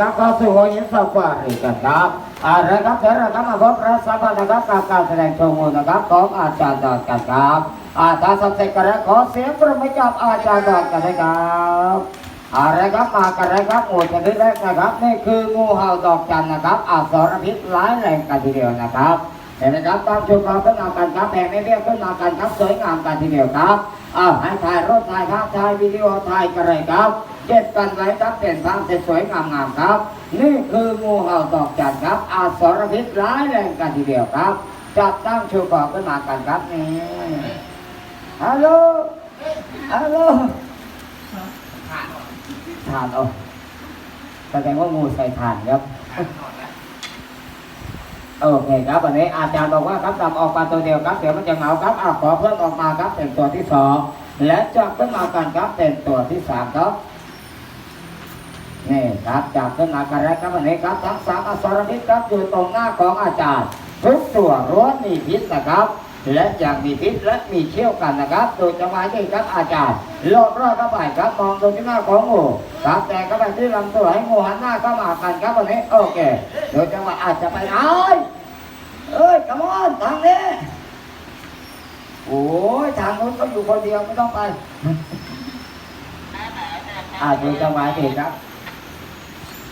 ครับก็สู่หัวหินสวารีกันครับอะไรครับเถราก็มาพบรัศมีนะครับการการแสดงโชว์มูลนะครับของอาจารย์ดอนกันครับอาจารย์สัมเสกกระขอเสียงประมิจับอาจารย์ดอนกันเลยครับอะไรครับมากันเลยครับหมูชนิดแรกนะครับ นี่คืองูเห่าดอกจันนะครับอาสรพิษร้ายแรงกันทีเดียวนะครับ เห็นไหมครับตามชมความสวยงามกันครับแผ่ไม่เรียขึ้นมากันครับสวยงามกันทีเดียวครับอ้าวให้ถ่ายรูปถ่ายภาพถ่ายวิดีโอถ่ายกันเลยครับเจ็ดกันไว้ครับเป็นภาพสวยๆงามๆครับ นี่คืองูเห่าดอกจันครับ อาสรพิษร้ายแรงกันทีเดียวครับจับตั้งชูกอกขึ้นมากันครับนี่ฮัลโหลฮัลโหลทานเอาแสดงว่างูใส่ทานครับ โอเคครับวันนี้อาจารย์บอกว่าครับจับออกมาตัวเดียวครับเดี๋ยวมันจะเหงาครับอะขอเพิ่มออกมาครับเป็นตัวที่สองและจับขึ้นมากันครับเป็นตัวที่สามครับนี่ครับจากขึ้นมากันแล้วครับวันนี้ครับทั้งสามอสรพิษครับอยู่ตรงหน้าของอาจารย์ ทุกตัวร้วนมีพิษนะครับ และอย่างมีพิษและมีเชี่ยวกันนะครับ โดยจะหมายถึงครับอาจารย์โลดรอดเข้าไปครับมองตรงที่หน้าของงูครับแต่เข้าไปที่ลำตัวให้งูหันหน้าเข้ามากันครับวันนี้โอเค โดยจังหวะอาจจะไปเอ้ยเอ้ยกมอนทางนี้โอ้ยทางนู้นก็อยู่คนเดียวไม่ต้องไปอาดูจังหวะดีครับ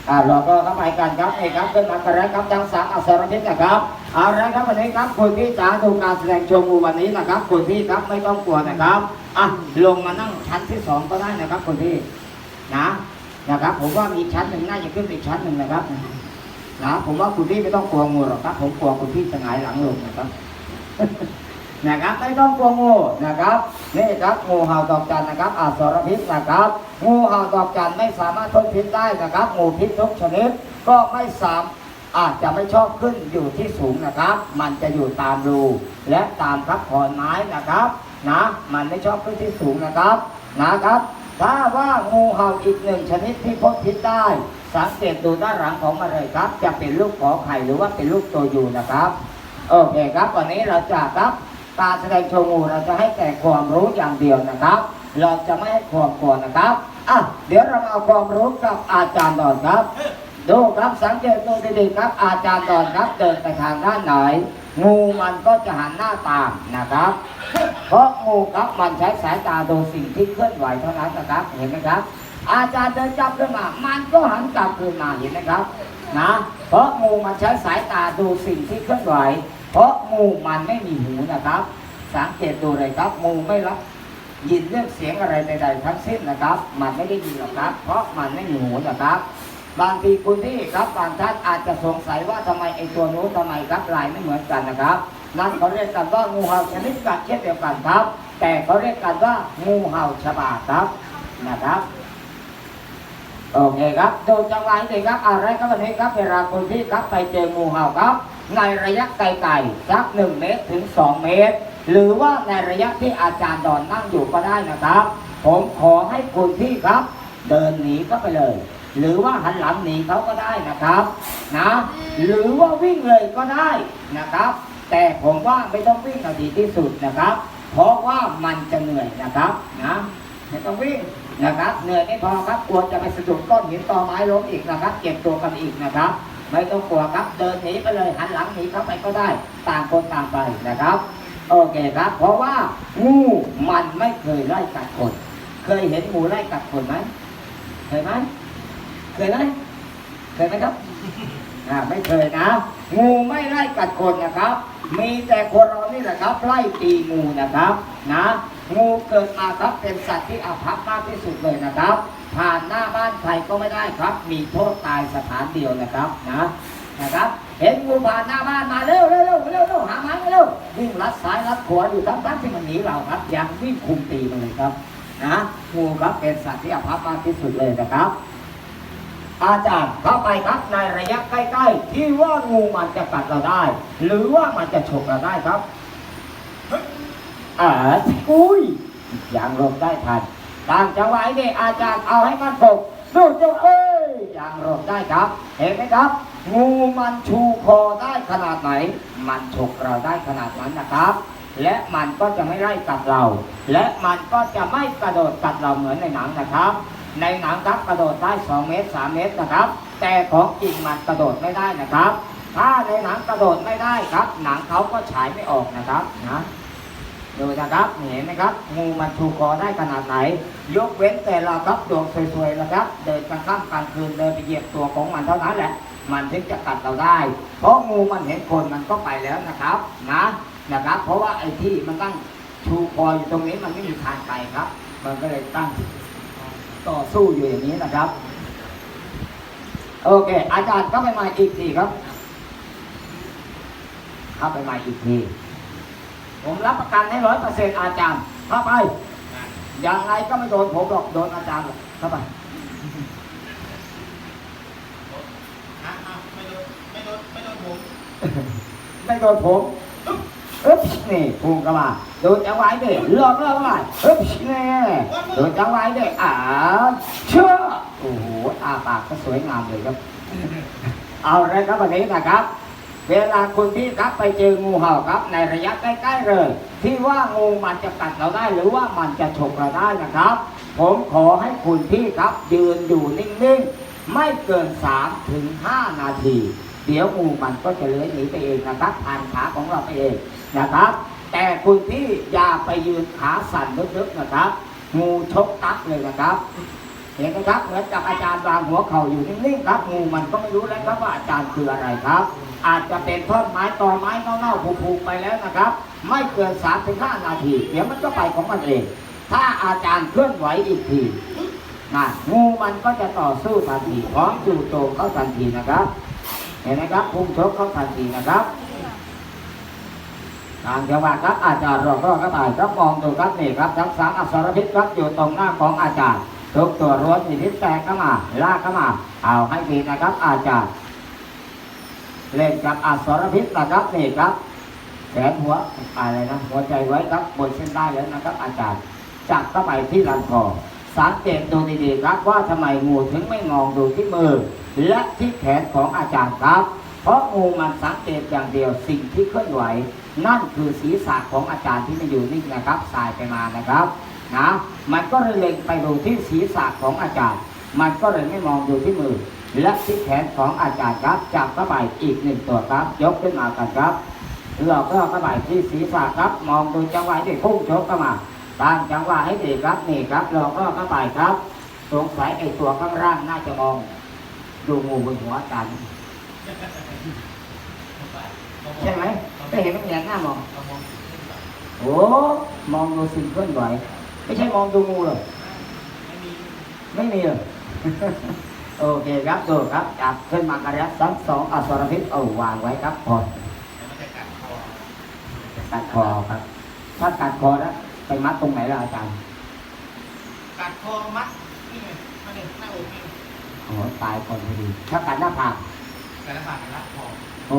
อ่าเราก็เข้าไปกันครับนี่ครับขึ้นมากันแล้วครับทั้งสามอักษรพิษนะครับเอาละครับวันนี้ครับคุณพี่จ๋าดูการแสดงโชว์วันนี้นะครับคุณพี่ครับไม่ต้องกลัวนะครับอะลงมานั่งชั้นที่สองก็ได้นะครับคุณพี่นะนะครับ ผมว่ามีชั้นหนึ่งน่าจะขึ้นอีกชั้นหนึ่งนะครับนะผมว่าคุณพี่ไม่ต้องกลัวงูหรอกครับ ผมกลัวคุณพี่จะหงายหลังลงนะครับ นะครับไม่ต้องกลัวงูนะครับนี่ครับงูเห่าดอกจันนะครับอาสรพิษนะครับงูเห่าดอกจันไม่สามารถทนพิษได้นะครับงูพิษทุกชนิดก็ไม่สามอาจจะไม่ชอบขึ้นอยู่ที่สูงนะครับ มันจะอยู่ตามรูและตามครับขอนไม้นะครับนะมันไม่ชอบขึ้นที่สูงนะครับนะครับ ถ้าว่างูเห่าอีกหนึ่งชนิดที่พ้นพิษได้ สังเกตดูด้านหลังของมันเลยครับ จะเป็นลูกขอไข่หรือว่าเป็นลูกตัวอยู่นะครับโอเคครับวันนี้เราจะครับ การแสดงโชว์งูเราจะให้แต่ความรู้อย่างเดียวนะครับ เราจะไม่ให้ความกลัวนะครับอะเดี๋ยวเรามาเอาความรู้กับอาจารย์ดอนครับ ดูครับสังเกตดูดีๆครับ อาจารย์ดอนครับเดินไปทางด้านไหน งูมันก็จะหันหน้าตามนะครับ เพราะงูครับมันใช้สายตาดูสิ่งที่เคลื่อนไหวเท่านั้นนะครับ เห็นไหมครับ อาจารย์เดินจับขึ้นมา มันก็หันกลับคืนมาเห็นไหมครับนะเพราะงูมันใช้สายตาดูสิ่งที่เคลื่อนไหว เพราะงูมันไม่มีหูนะครับ สังเกตดูเลยครับงูไม่รับยินเรื่องเสียงอะไรใดๆทั้งสิ้นนะครับ มันไม่ได้ยินหรอกครับ เพราะมันไม่มีหูนะครับ บางทีคุณที่ครับบางท่านอาจจะสงสัยว่าทำไมไอ้ตัวนู้นทำไมครับลายไม่เหมือนกันนะครับนั่นเขาเรียกกันว่างูเห่าชนิดกัดเช่นเดียวกันครับ แต่เขาเรียกกันว่างูเห่าฉบาครับนะครับโอเคครับดูจังหวะนี้ครับอะไรครับวันนี้ครับเวลาคุณพี่ครับไปเจองูเห่าครับ ในระยะไกลๆสักหนึ่งเมตรถึงสองเมตร หรือว่าในระยะที่อาจารย์ดอนนั่งอยู่ก็ได้นะครับ ผมขอให้คุณพี่ครับ เดินหนีก็ไปเลย หรือว่าหันหลังหนีเขาก็ได้นะครับนะหรือว่าวิ่งเลยก็ได้นะครับ แต่ผมว่าไม่ต้องวิ่งเอาดีที่สุดนะครับ เพราะว่ามันจะเหนื่อยนะครับนะไม่ต้องวิ่งนะครับเหนื่อยไม่พอครับกลัวจะไปสะดุดก้อนหินต่อไม้ล้มอีกนะครับเก็บตัวกันอีกนะครับ ไม่ต้องกลัวครับเดินหนีไปเลยหันหลังหนีเข้าไปก็ได้ ต่างคนต่างไปนะครับโอเคครับ เพราะว่างูมันไม่เคยไล่กัดคน เคยเห็นงูไล่กัดคนไหมเคยไหมเคยไหมเคยไหมครับอ่าไม่เคยนะ งูไม่ไล่กัดคนนะครับ มีแต่คนเรานี่แหละครับไล่ตีงูนะครับ นะ งูเกิดมาครับเป็นสัตว์ที่อาภัพมากที่สุดเลยนะครับ ผ่านหน้าบ้านใครก็ไม่ได้ครับ มีโทษตายสถานเดียวนะครับนะนะครับ เห็นงูผ่านหน้าบ้านมาเร็วเร็วเร็วเร็วเร็วหาไม้เร็ววิ่งลัดซ้ายลัดขวาอยู่ทั้งทั้งที่มันหนีเราครับยังวิ่งคุมตีมันเลยครับนะงูครับเป็นสัตว์ที่อภัพมากที่สุดเลยนะครับ อาจารย์เข้าไปครับในระยะใกล้ๆ ที่ว่างูมันจะกัดเราได้ หรือว่ามันจะฉกเราได้ครับอ่าอุ้ยอย่างลงได้ทัน ตามจังหวะนี้อาจารย์เอาให้มันปกสู้เจ้าเอ้ยอย่างลงได้ครับ เห็นไหมครับ งูมันชูคอได้ขนาดไหน มันฉกเราได้ขนาดนั้นนะครับ และมันก็จะไม่ไล่กัดเรา และมันก็จะไม่กระโดดกัดเราเหมือนในหนังนะครับ ในหนังครับกระโดดได้ 2 เมตร 3 เมตรนะครับ แต่ของจริงมันกระโดดไม่ได้นะครับ ถ้าในหนังกระโดดไม่ได้ครับ หนังเขาก็ฉายไม่ออกนะครับนะ ดูนะครับเห็นไหมครับงูมันชูคอได้ขนาดไหน ยกเว้นแต่เราครับดวงสวยๆนะครับ เดินกลางค่ำกลางคืนเดินไปเหยียบตัวของมันเท่านั้นแหละ มันถึงจะกัดเราได้ เพราะงูมันเห็นคนมันก็ไปแล้วนะครับนะนะครับ เพราะว่าไอ้ที่มันตั้งชูคออยู่ตรงนี้มันไม่มีทางไปครับ มันก็เลยตั้งต่อสู้อยู่อย่างนี้นะครับ โอเค อาจารย์เข้าไปใหม่อีกทีครับเข้าไปใหม่อีกที ผมรับประกันให้ร้อยเปอร์เซ็นต์อาจารย์เข้าไปยังไงก็ไม่โดนผมหรอกโดนอาจารย์หรอกเข้าไปอะอะไม่โดนไม่โดนไม่โดนผมไม่โดนผมอึ๊บนี่พุ่งเข้ามาโดนจังหวะเด็กลอกลอกมาอึ๊บนี่โดนจังหวะเด็กอ่าเชื่อโอ้โหอาปากก็สวยงามเลยครับ เอาเลยครับวันนี้นะครับ เวลาคุณพี่ครับไปเจองูเห่าครับ ในระยะใกล้ๆเลยที่ว่างูมันจะกัดเราได้หรือว่ามันจะฉกเราได้นะครับ ผมขอให้คุณพี่ครับ ยืนอยู่นิ่งๆ ไม่เกิน3ถึง5นาที เดี๋ยวงูมันก็จะเลื้อยหนีไปเองนะครับผ่านขาของเราไปเองนะครับ แต่คุณพี่อย่าไปยืนขาสั่นลึกๆนะครับ งูชกตักเลยนะครับ เห็นไหมครับเหมือนกับอาจารย์วางหัวเข่าอยู่นิ่งๆครับงูมันก็ไม่รู้แล้วครับว่าอาจารย์คืออะไรครับ อาจจะเป็นท่อนไม้ตอไม้เน่าๆผุๆไปแล้วนะครับ ไม่เกิน3าถึงหนาที เดี๋ยวมันก็ไปของมันเอง ถ้าอาจารย์เคลื่อนไหวอีกทีนะงูมันก็จะต่อสู้ทันทีพร้อมจู่โจมเข้าทันทีนะครับ เห็นไหมครับพุ่งชกเข้าทันทีนะครับทางจังหวะครับอาจารย์รอก็กระต่ายครับมองดูครับนี่ครับทั้งสามอักษรพิษครับอยู่ตรงหน้าของอาจารย์ ทุกตัวร้วนมีพิษแตกเข้ามา ลากเข้ามา เอาให้ดีนะครับ อาจารย์ เล่นกับอักษรพิษนะครับนี่ครับแขนหัวอะไรนะหัวใจไว้ครับบนเส้นได้แล้วนะครับ อาจารย์ จับเข้าไปที่ลำคอสังเกตดูดีๆครับว่าทำไมงูถึงไม่มองดูที่มือ และที่แขนของอาจารย์ครับ เพราะงูมันสังเกตอย่างเดียวสิ่งที่เคลื่อนไหว นั่นคือศีรษะของอาจารย์ที่ไม่อยู่นิ่งนะครับสายไปมานะครับ นะมันก็เลยเล็งไปดูที่ศีรษะของอาจารย์ มันก็เลยไม่มองดูที่มือ และที่แขนของอาจารย์ครับจับเข้าไปอีกหนึ่งตัวครับ ยกขึ้นมากันครับเราก็เข้าไปที่ศีรษะครับ มองดูจังหวะที่พุ่งชกเข้ามาตั้งจังหวะให้ดีครับนี่ครับเราก็เข้าไปครับสงสัยไอ้ตัวข้างล่างน่าจะมอง ดูงูบนหัวอาจารย์ใช่ไหมไม่เห็นมันแยงหน้ามองเรามองขึ้นไปโอ้มองดูสิ่งเคลื่อนไหว ไม่ใช่มองดูงูเลยไม่มีไม่มีเลยโอเคครับดูครับจับขึ้นมากระยับทั้งสองอสรพิษเอาวางไว้ครับพอแต่มันจะกัดคอกัดคอครับ ถ้ากัดคอแล้วไปมัดตรงไหนล่ะอาจารย์กัดคอมัดนี่ไงมาเนี่ยหน้าอกนี่โอ้ตายก่อนพอดี ถ้ากัดหน้าผากกระดาษรัดคอโอ้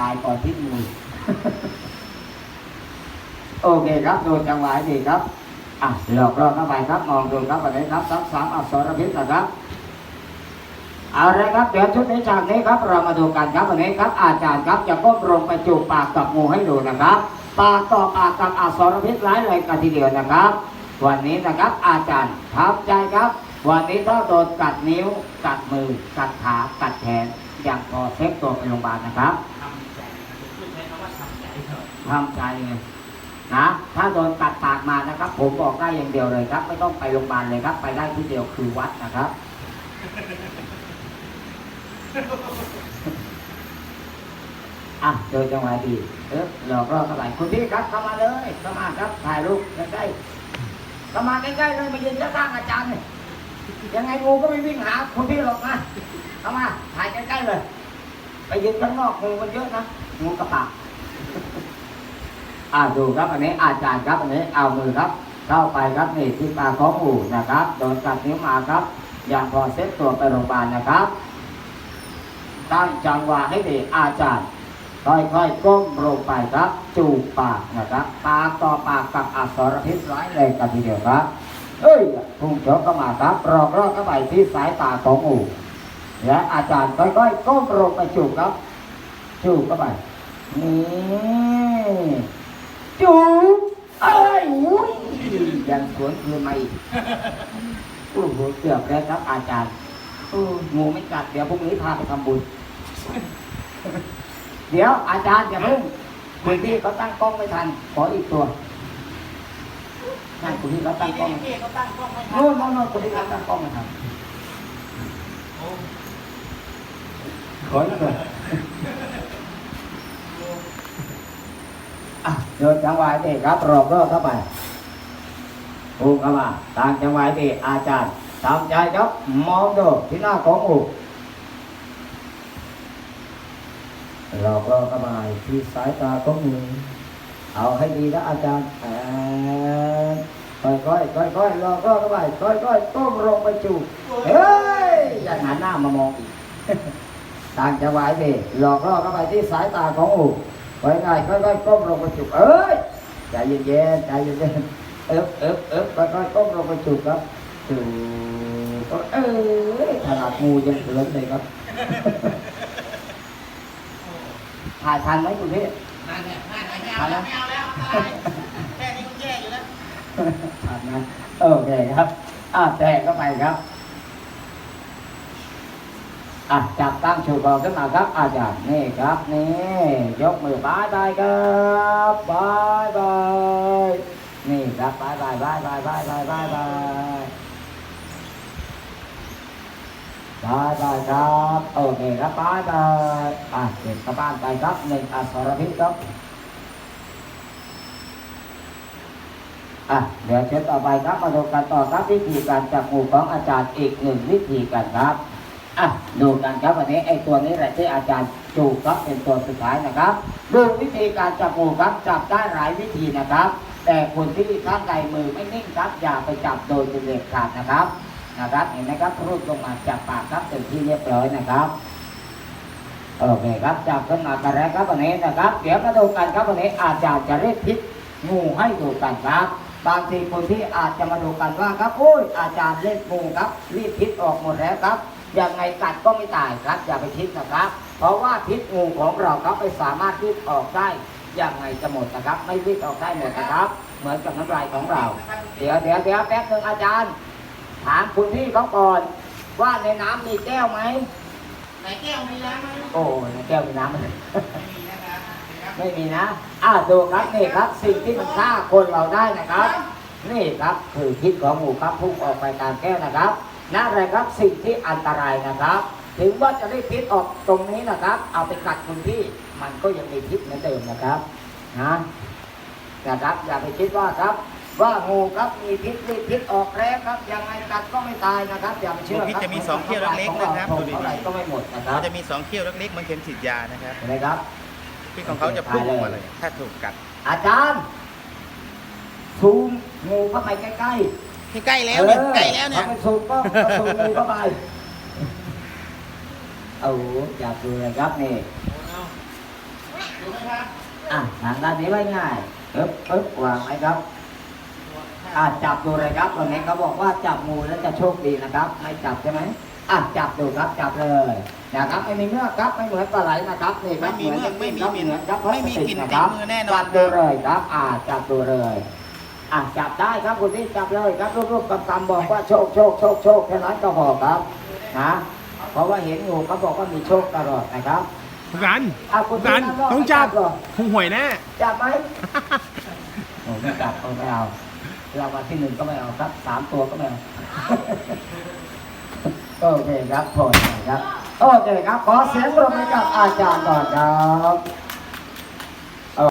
ตายก่อนที่มือโอเคครับดูจังหวะให้ดีครับ อะหลอกล่อเข้าไปครับมองดูครับวันนี้ครับทั้งสามอสรพิษนะครับเอาละครับเดี๋ยวชุดนี้จากนี้ครับเรามาดูกันครับวันนี้ครับอาจารย์ครับจะก้มลงไปจูบปากกับงูให้ดูนะครับ ปากต่อปากกับอสรพิษร้ายเลยกันทีเดียวนะครับ วันนี้นะครับอาจารย์ทับใจครับ วันนี้ถ้าโดนกัดนิ้วกัดมือกัดขากัดแขนอย่างพอเซฟตัวไปโรงพยาบาลนะครับทำใจนะครับพูดใช้คำว่าทำใจเถอะทำใจไง นะถ้าโดนกัดปากมานะครับ ผมบอกได้อย่างเดียวเลยครับ ไม่ต้องไปโรงพยาบาลเลยครับ ไปได้ที่เดียวคือวัดนะครับ อะเจอจังหวะดีเออหลอกล่อเข้าไปคุณพี่ครับเข้ามาเลยเข้ามาครับถ่ายรูปใกล้ๆเข้ามาใกล้ๆเลยมายืนข้างอาจารย์เนี่ยยังไงงูก็ไม่วิ่งหาคุณพี่หรอกนะเข้ามาถ่ายใกล้ๆเลย ไปยืนข้างนอกงูมันเยอะนะงูกระปาก อ่าดูครับอันนี้อาจารย์ครับอันนี้เอามือครับ เข้าไปครับนี่ที่ปากของอูนะครับโดนกัดนิ้วมาครับ อย่างพอเซ็ตตัวไปโรงพยาบาลนะครับตั้งจังหวะให้ดีอาจารย์ค่อยๆก้มลงไปครับ จูบปากนะครับปากต่อปากกับอักษรพิษร้ายแรงกันทีเดียวครับเอ้ยพุ่งชกเข้ามาครับรอกรอกเข้าไปที่สายตาของอูและอาจารย์ค่อยๆก้มลงไปจูบครับจูบเข้าไปนี่ จูบเอ้ยอุ้ยยังสวนคืนมาอีกโอ้โหเกือบแล้วครับอาจารย์เอองูไม่กัดเดี๋ยวพรุ่งนี้พาไปทำบุญ เดี๋ยวอาจารย์อย่าเพิ่งคุณพี่เขาตั้งกล้องไม่ทัน ขออีกตัวนั่นคุณพี่เขาตั้งกล้องให้ครับโน่นโน่นโน่นคุณพี่เขาตั้งกล้องไม่ทันโอ้ขออีกตัว อะเดินจังหวะเด็กครับรอบรอบเข้าไปพูดเข้ามาตามจังหวะเด็กอาจารย์ตามใจครับมองดูที่หน้าของอูเราก็เข้ามาที่สายตาของมือเอาให้ดีนะอาจารย์แอนค่อยค่อยค่อยค่อยๆรอก็เข้าไปค่อยค่อยๆก้มลงไปจูบเฮ้ยอย่าหันหน้ามามองอีกต่างจังหวะดิหลอกล่อเข้าไปที่สายตาของอู ไว้ไงค่อยๆก้มลงไปจูบเอ้ยใจเย็นๆใจเย็นๆเอ๊บเอ๊บเอ๊บค่อยๆก้มลงไปจูบครับจูบก็เอ้ยขนาดงูยังเขินเลยครับถ่ายทันไหมคุณพี่นั่นเนี่ยนั่นเนี่ยไม่เอาแล้วไม่เอาแล้วแค่นี้ก็แย่อยู่แล้วทันนะโอเคครับอะแตะเข้าไปครับ อะจับตั้งชูคอขึ้นมาครับอาจารย์นี่ครับนี่ยกมือบายบายครับบายบายนี่ครับบายบายบายบายบายบายบายบายบายบายครับโอเคครับบายบายอะเก็บกลับบ้านไปครับหนึ่งอสรพิษครับอะเดี๋ยวเชิญต่อไปครับมาดูกันต่อครับวิธีการจับงูของอาจารย์อีกหนึ่งวิธีกันครับ อะดูกันครับวันนี้ไอ้ตัวนี้แหละที่อาจารย์จูครับเป็นตัวสุดท้ายนะครับดูวิธีการจับงูครับจับได้หลายวิธีนะครับ แต่คนที่ท่านใดมือไม่นิ่งครับอย่าไปจับโดยเป็นเด็ดขาดนะครับนะครับเห็นไหมครับรูปลงมาจับปากครับเป็นที่เรียบร้อยนะครับโอเคครับจับขึ้นมากันแล้วครับวันนี้นะครับ เดี๋ยวมาดูกันครับวันนี้อาจารย์จะเรียกพิษงูให้ดูกันครับบางทีคนที่อาจจะมาดูกันว่าครับโอ้ยอาจารย์เล่นงูครับรีดพิษออกหมดแล้วครับ ยังไงกัดก็ไม่ตายครับ อย่าไปคิดนะครับ เพราะว่าพิษงูของเราครับไม่สามารถรีดออกได้ยังไงจะหมดนะครับ ไม่รีดออกได้หมดนะครับ เหมือนกับน้ำลายของเรา เดี๋ยวเดี๋ยวเดี๋ยวแป๊บนึงอาจารย์ ถามคุณพี่เขาก่อน ว่าในน้ำมีแก้วไหมไหนแก้วมีแล้วไหมโอ้ในแก้วมีน้ำไหมไม่มีนะครับนะครับไม่มีนะอ่าดูครับนี่ครับสิ่งที่มันฆ่าคนเราได้นะครับ นี่ครับคือพิษของหมูครับพุ่งออกไปตามแก้วนะครับ นั่นแหละครับสิ่งที่อันตรายนะครับ ถึงว่าจะได้พิษออกตรงนี้นะครับ เอาไปกัดคุณพี่มันก็ยังมีพิษเหมือนเดิมนะครับนะนะครับอย่าไปคิดว่าครับ ว่างูครับมีพิษมีพิษออกแล้วครับยังไงกัดก็ไม่ตายนะครับอย่าไปเชื่อครับพิษจะมีสองเขี้ยวเล็กๆนะครับของดูดิเท่าไหร่ก็ไม่หมดนะครัเขาบจะมีสองเขี้ยวเล็กๆเหมันเข็มฉีดยานะครับเห็นไหมครับพิษของเขาจะพุ่งออกมาเลย ถ้าถูกกัด อาจารย์ซูมงูเข้าไปใกล้ๆ ที่ใกล้แล้วเนี่ยใกล้แล้วเนี่ยอาไปสูบก็ก็สูบงูเข้าไปเอาจับดูเลยครับนี่ดูไหมครับอะทางด้านนี้ไว้ง่ายปึ๊บปึ๊บวางไว้ครับอะจับดูเลยครับตรงนี้เขาบอกว่าจับงูแล้วจะโชคดีนะครับ ไม่จับใช่ไหมอะจับดูครับจับเลยนะครับไม่มีเมือกครับไม่เหมือนปลาไหลนะครับนี่ครับไม่มีเมือกไม่มีครับกลิ่นเหมือนครับไม่มีกลิ่นพลาสนะครับติดมือแน่นอนจับดูเลยครับ อะจับดูเลย อะจับได้ครับคุณพี่จับเลยครับรูปๆกำๆบอกว่าโชคโชคโชคโชคแค่นั้นก็พอครับนะเพราะว่าเห็นงูเขาบอกว่ามีโชคตลอดนะครับกันอะคุณพี่กันนั่รต้องจับเหรอถูกหวยแน่จับไหมโอ้ไม่จับเอาไม่เอารางวัลที่หนึ่งก็ไม่เอาครับสามตัวก็ไม่เอาโอเคครับพอครับโอเคครับขอเสียงปรบมือให้กับอาจารย์ก่อนครับ